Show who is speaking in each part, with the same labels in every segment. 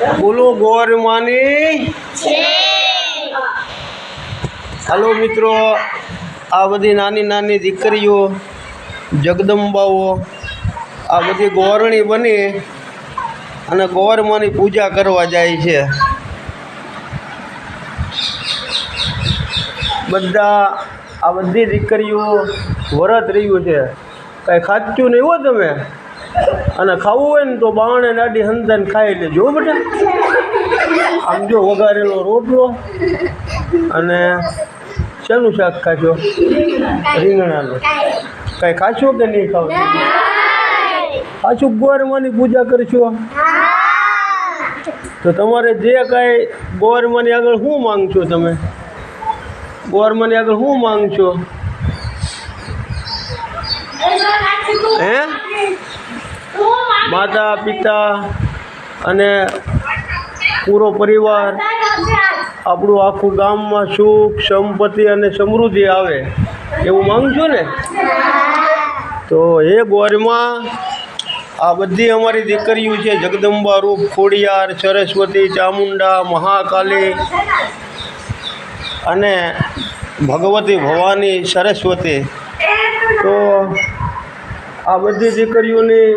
Speaker 1: બોલો ગોરમાની હલો મિત્રો આ બધી નાની નાની દીકરીઓ જગદંબાઓ આ બધી ગોરણી બની અને ગોરમાની પૂજા કરવા જાય છે. બધા આ બધી દીકરીઓ વરત રહ્યું છે. કાંઈ ખાચું નહીં હો તમે? અને ખાવું હોય ને તો બાણે દાડી હંતાને ખાઈ લેજો જો બેટા. આમ જો વઘારેલો રોટલો અને શેનું શાક ખાશો? રીંગણાનું. કાંઈ ખાશો કે નહીં ખાવ પાછું ગોરમાની પૂજા કરશો? તો તમારે જે કાંઈ ગોરમાની આગળ શું માંગશો તમે? ગોરમાની આગળ શું માંગશો? હે? માતા, પિતા અને પૂરો પરિવાર આપણું આખું ગામમાં સુખ, સંપત્તિ અને સમૃદ્ધિ આવે એવું માંગશો ને? તો હે ગોરમાં, આ બધી અમારી દીકરીઓ છે, જગદંબા રૂપ, ખોડિયાર, સરસ્વતી, ચામુંડા, મહાકાલી અને ભગવતી ભવાની સરસ્વતી. તો આ બધી દીકરીઓની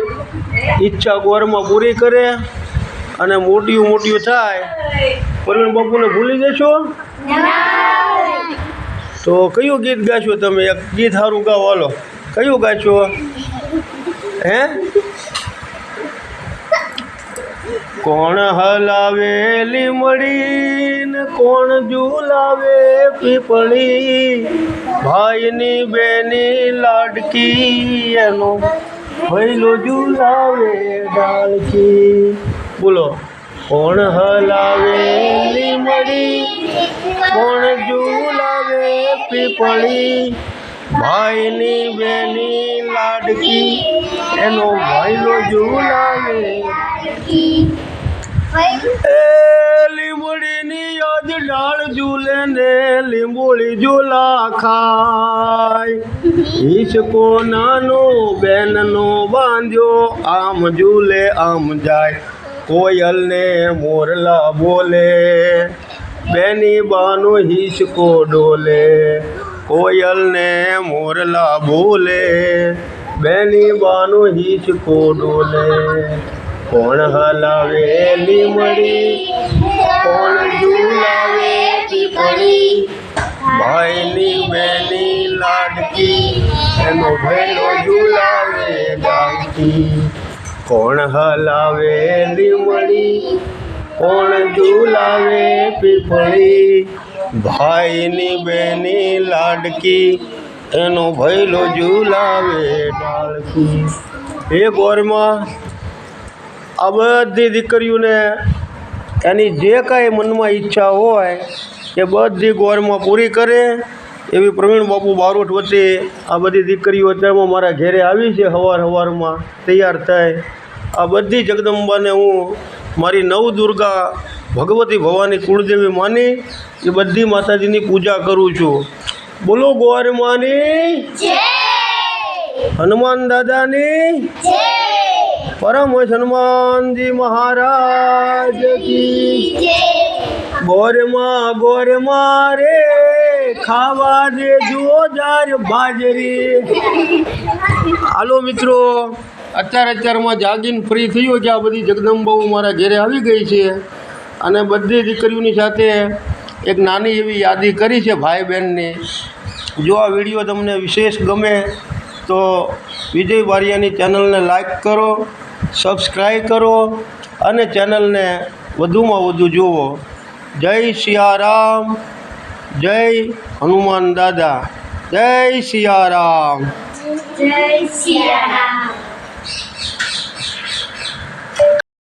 Speaker 1: ઈચ્છા ગોરમાં પૂરી કરે અને મોટીયું મોટીયું થાય. પરવીન બાપુને ભૂલી જશો? તો કયું ગીત ગાશો તમે? એક ગીત સારું ગાવ હાલો. કયું ગાશો? હે? કોણ હલાવે લીમડીને? કોણ ઝુલાવે પીપળી? ભાઈની બેની લાડકી એનો ભૈલો ઝુલાવે ડાળકી. બોલો, કોણ હલાવે લીમડી? કોણ ઝુલાવે પીપળી? ભાઈની બેની લાડકી એનો ભાઈલો ઝુલાવે. લીંબુડીની યાદ ડાળ ઝૂલે ને ઝૂલા ખાય. ઈસકો નાનો બેનનો બાંધ્યો, આમ ઝૂલે, આમ જાય. કોયલ ને મોરલા બોલે, બેની બાનો હિસકો ડોલે. કોયલ ને મોરલા બોલે, બેની બાનો હિસકો ડોલે. કોણ હલાવે લીમડી? કોણ ઝુલાવે પીપળી ભાઈની બેની લાડકી, એનો ભેલો ઝુલાવે ડાકી. કોણ હલાવે લીમડી? કોણ ઝુલાવે પીપળી? ભાઈની બેની લાડકી, એનો ભૈલો ઝુલાવે ડાળકી એ ગોરમાં આ બધી દીકરીઓને એની જે કાંઈ મનમાં ઈચ્છા હોય એ બધી ગોરમાં પૂરી કરે. એવી પ્રવીણ બાપુ બારોટ વચ્ચે આ બધી દીકરીઓ અત્યારમાં મારા ઘેરે આવી છે સવાર સવારમાં તૈયાર થાય. આ બધી જગદંબાને હું મારી નવ દુર્ગા ભગવતી ભવાની કુળદેવી માની એ બધી માતાજીની પૂજા કરું છું. બોલો ગોરમાની હનુમાન દાદાની પરમ હનુમાનજી મહારાજ કી. ગોરમાં ગોરમાં રે, ખાવા દે જુઓ જાર બાજરી. હાલો મિત્રો, અત્યારે અત્યારમાં જાગીને ફ્રી થયો કે આ બધી જગદંબાઓ મારા ઘેરે આવી ગઈ છે. અને બધી દીકરીઓની સાથે એક નાની એવી યાદી કરી છે ભાઈ બહેનની. જો આ વીડિયો તમને વિશેષ ગમે તો વિજય બારિયાની ચેનલને લાઈક કરો, સબસ્ક્રાઈબ કરો અને ચેનલને વધુમાં વધુ જુઓ. જય સિયારામ, જય હનુમાન દાદા, જય સિયારામ.
Speaker 2: જય સિયારામ.